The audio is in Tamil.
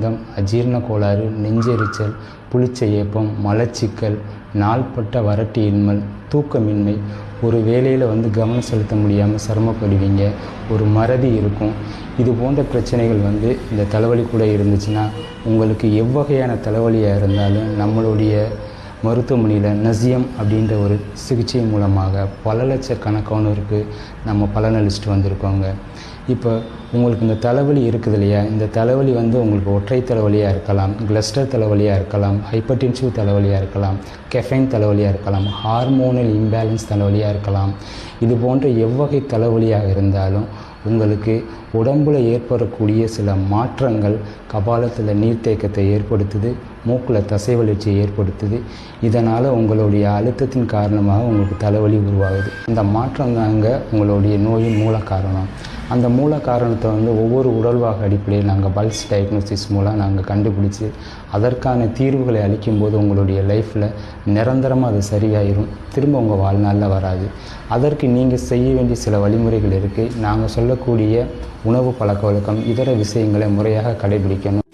வாதப்பித்தம் அஜீரண கோளாறு நெஞ்செரிச்சல் புளிச்ச ஏப்பம் மலச்சிக்கல் நாள்பட்ட வறட்டு இருமல் தூக்கமின்மை. ஒரு வேலையில் வந்து கவனம் செலுத்த முடியாமல் சிரமப்படுவீங்க. ஒரு மறதி இருக்கும். இது போன்ற பிரச்சனைகள் வந்து இந்த தலைவலி கூட இருந்துச்சுன்னா உங்களுக்கு எவ்வகையான தலைவலியாக இருந்தாலும் நம்மளுடைய மருத்துவமனையில் நசியம் அப்படின்ற ஒரு சிகிச்சை மூலமாக பல லட்சக்கணக்கானோருக்கு நம்ம பலனளிச்சுட்டு வந்திருக்கோங்க. இப்போ உங்களுக்கு இந்த தலைவலி இருக்குது இல்லையா? இந்த தலைவலி வந்து உங்களுக்கு ஒற்றை தலைவலியாக இருக்கலாம் கிளஸ்டர் தலைவலியாக இருக்கலாம் ஹைப்பர்டென்சிவ் தலைவலியாக இருக்கலாம் கெஃபைன் தலைவலியாக இருக்கலாம் ஹார்மோனல் இம்பேலன்ஸ் தலைவலியாக இருக்கலாம். இது போன்ற எவ்வகை தலைவலியாக இருந்தாலும் உங்களுக்கு உடம்பில் ஏற்படக்கூடிய சில மாற்றங்கள் கபாலத்தில் நீர்த்தேக்கத்தை ஏற்படுத்துது மூக்கில் தசை வளர்ச்சியை ஏற்படுத்துது. இதனால் உங்களுடைய அழுத்தத்தின் காரணமாக உங்களுக்கு தலைவலி உருவாகுது. அந்த மாற்றம் தாங்க உங்களுடைய நோயின் மூல காரணம். அந்த மூல காரணத்தை வந்து ஒவ்வொரு உடல்வாக அடிப்படையில் நாங்கள் பல்ஸ் டயக்னோசிஸ் மூலம் நாங்கள் கண்டுபிடிச்சி அதற்கான தீர்வுகளை அளிக்கும்போது உங்களுடைய லைஃப்பில் நிரந்தரமாக அது சரியாயிரும். திரும்ப உங்கள் வாழ்நாளில் வராது. அதற்கு நீங்கள் செய்ய வேண்டிய சில வழிமுறைகள் இருக்குது நாங்கள் சொல்லக்கூடிய உணவு பழக்க வழக்கம் இதர விஷயங்களை முறையாக கடைபிடிக்கணும்.